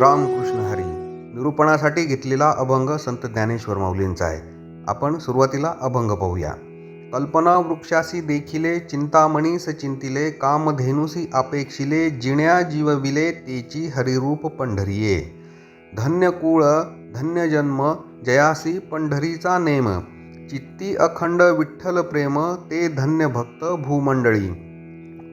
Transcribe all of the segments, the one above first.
रामकृष्ण हरी. निरूपणासाठी घेतलेला अभंग संत ज्ञानेश्वर माऊलींचा आहे. आपण सुरुवातीला अभंग पाहूया. कल्पना वृक्षासी देखिले चिंतामणी चिंतिले कामधेनुसी अपेक्षिले जिण्या जीवविले तेची हरिरूप पंढरीये. धन्य कुळ धन्य जन्म जयासी पंढरीचा नेम. चित्ती अखंड विठ्ठल प्रेम ते धन्य भक्त भूमंडळी.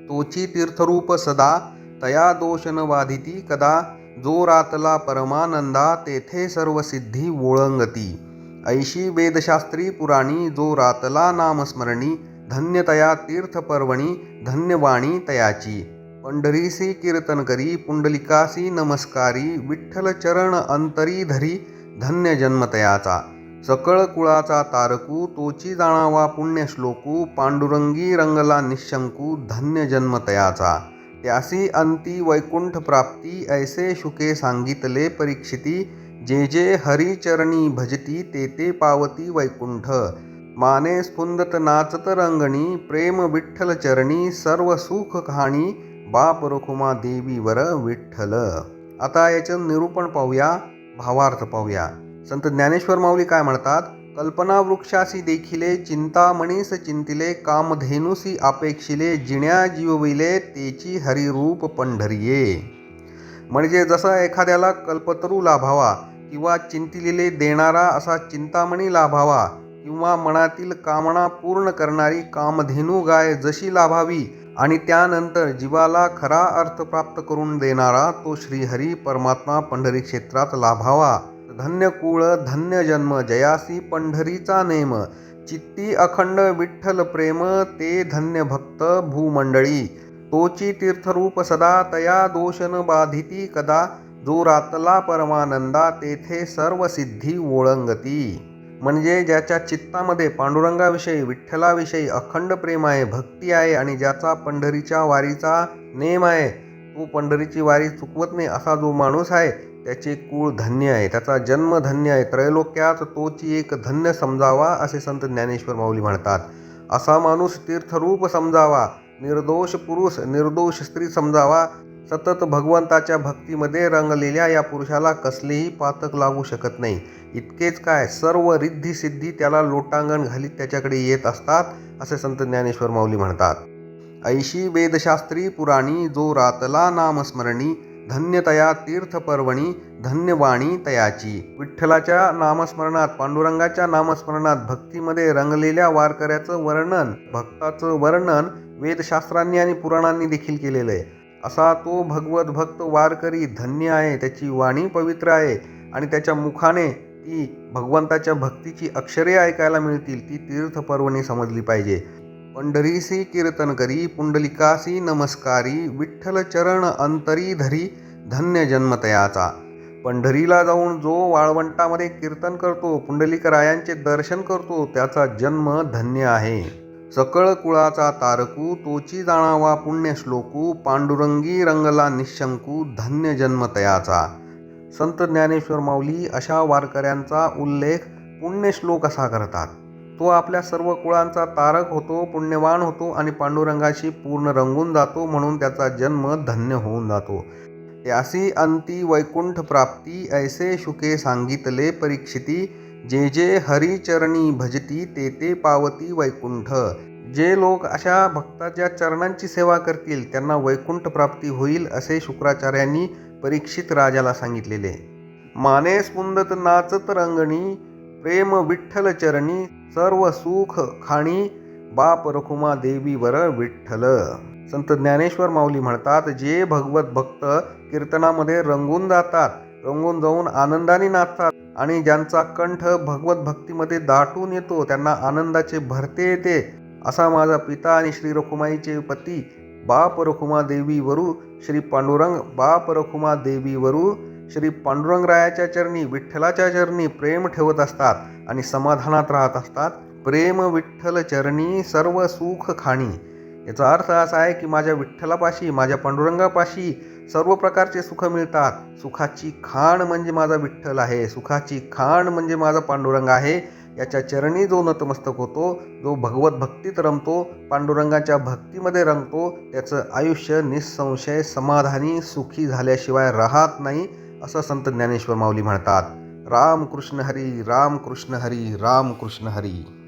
तोची तीर्थरूप सदा तया दोष वाधिती कदा जो रातला परमानंदा तेथे सर्व सिद्धी ओळंगती. ऐशी वेदशास्त्री पुराणी जो रातला नामस्मरणी धन्यतया तीर्थपर्वणी धन्यवाणी तयाची. पंढरीसी कीर्तन करी पुंडलिकासी नमस्कारी विठ्ठल चरण अंतरी धरी धन्य जन्मतयाचा. सकळ कुळाचा तारकू तोची जाणावा पुण्यश्लोकू पांडुरंगी रंगला निशंकू धन्य जन्मतयाचा. त्यासी अंती वैकुंठ प्राप्ती ऐसे शुके सांगितले परीक्षिती जे जे हरिचरणी भजती ते ते पावती वैकुंठ। माने स्फुंदत नाचत रंगणी प्रेम विठ्ठल चरणी सर्व सुख कहाणी बाप रखुमा देवीवर विठ्ठल। आता याचं निरूपण पाहूया भावार्थ पाहूया। संत ज्ञानेश्वर माऊली काय म्हणतात? कल्पनावृक्षासी देखिले चिंतामणीस चिंतिले कामधेनुसी अपेक्षिले जिण्या जीवविले तेची हरिरूप पंढरीये. म्हणजे जसा एखाद्याला कल्पतरू लाभावा किंवा चिंतिलेले देणारा असा चिंतामणी लाभावा किंवा मनातील कामना पूर्ण करणारी कामधेनू गाय जशी लाभावी आणि त्यानंतर जीवाला खरा अर्थ प्राप्त करून देणारा तो श्रीहरी परमात्मा पंढरी क्षेत्रात लाभावा. धन्य कुळ धन्य जन्म जयासी पंढरीचा नेम चित्ती अखंड विठ्ठल प्रेम ते धन्य भक्त भूमंडळी. तोची तीर्थरूप सदा तया दोषन बाधिती कदा जो रातला परमानंदा तेथे सर्व सिद्धी ओळंगती. म्हणजे ज्याच्या चित्तामध्ये पांडुरंगाविषयी विठ्ठलाविषयी अखंड प्रेम आहे भक्ती आहे आणि ज्याचा पंढरीच्या वारीचा नेम आहे तो पंढरीची वारी चुकवत नाही असा जो माणूस आहे त्याचे कुळ धन्य आहे त्याचा जन्म धन्य आहे त्रैलोक्यात तोची एक धन्य समजावा असे संत ज्ञानेश्वर माऊली म्हणतात. असा माणूस तीर्थरूप समजावा निर्दोष पुरुष निर्दोष स्त्री समजावा सतत भगवंताच्या भक्तीमध्ये रंगलेल्या या पुरुषाला कसलेही पातक लागू शकत नाही. इतकेच काय सर्व रिद्धी सिद्धी त्याला लोटांगण घालीत त्याच्याकडे येत असतात असे संत ज्ञानेश्वर माऊली म्हणतात. ऐशी वेदशास्त्री पुराणी जो रातला नामस्मरणी धन्यतया तीर्थपर्वणी धन्यवाणी तयाची. विठ्ठलाच्या नामस्मरणात पांडुरंगाच्या नामस्मरणात भक्तीमध्ये रंगलेल्या वारकऱ्याचं वर्णन भक्ताचं वर्णन वेदशास्त्रांनी आणि पुराणांनी देखील केलेलं आहे. असा तो भगवत भक्त वारकरी धन्य आहे त्याची वाणी पवित्र आहे आणि त्याच्या मुखाने ती भगवंताच्या भक्तीची अक्षरे ऐकायला मिळतील ती तीर्थपर्वणी समजली पाहिजे. पंढरीसी कीर्तन करी पुंडलिकासी नमस्कारी विठ्ठल चरण अंतरी धरी धन्य जन्मतयाचा पंढरीला जाऊन जो वाळवंटामध्ये कीर्तन करतो पुंडलिकरायांचे दर्शन करतो त्याचा जन्म धन्य आहे. सकळ कुळाचा तारकू तोची जाणावा पुण्य श्लोकू पांडुरंगी रंगला निशंकू धन्य जन्मतयाचा संत ज्ञानेश्वर माऊली अशा वारकऱ्यांचा उल्लेख पुण्यश्लोक असा करतात. तो आपल्या सर्व कुळांचा तारक होतो पुण्यवान होतो आणि पांडुरंगाशी पूर्ण रंगून जातो म्हणून त्याचा जन्म धन्य होऊन जातो. त्यासी अंती वैकुंठ प्राप्ती ऐसे शुके सांगितले परीक्षिती जे जे हरिचरणी भजती ते ते पावती वैकुंठ. जे लोक अशा भक्ताच्या चरणांची सेवा करतील त्यांना वैकुंठ प्राप्ती होईल असे शुक्राचार्यांनी परीक्षित राजाला सांगितलेले. माने स्पुंदत नाचत रंगणी प्रेम विठ्ठल चरणी सर्व सुख खाणी बाप रखुमा देवीवर विठ्ठल. संत ज्ञानेश्वर माऊली म्हणतात जे भगवत भक्त कीर्तनामध्ये रंगून जातात रंगून जाऊन आनंदाने नाचतात आणि ज्यांचा कंठ भगवत भक्तीमध्ये दाटून येतो त्यांना आनंदाचे भरते येते. असा माझा पिता आणि श्री रखुमाईचे पती बाप रखुमा देवीवरू श्री पांडुरंग बाप रखुमा देवीवरू श्री पांडुरंगरायाच्या चरणी विठ्ठलाच्या चरणी प्रेम ठेवत असतात आणि समाधानात राहत असतात. प्रेम विठ्ठल चरणी सर्व सुख खाणी. याचा अर्थ असा आहे की माझ्या विठ्ठलापाशी माझ्या पांडुरंगापाशी सर्व प्रकारचे सुख मिळतात. सुखाची खाण म्हणजे माझा विठ्ठल आहे. सुखाची खाण म्हणजे माझा पांडुरंग आहे. याच्या चरणी जो नतमस्तक होतो जो भगवत भक्तीत रमतो पांडुरंगाच्या भक्तीमध्ये रंगतो त्याचं आयुष्य निसंशय समाधानी सुखी झाल्याशिवाय राहत नाही. असं संत ज्ञानेश्वर माऊली म्हणतात राम कृष्ण हरी राम कृष्ण हरी राम कृष्ण हरी.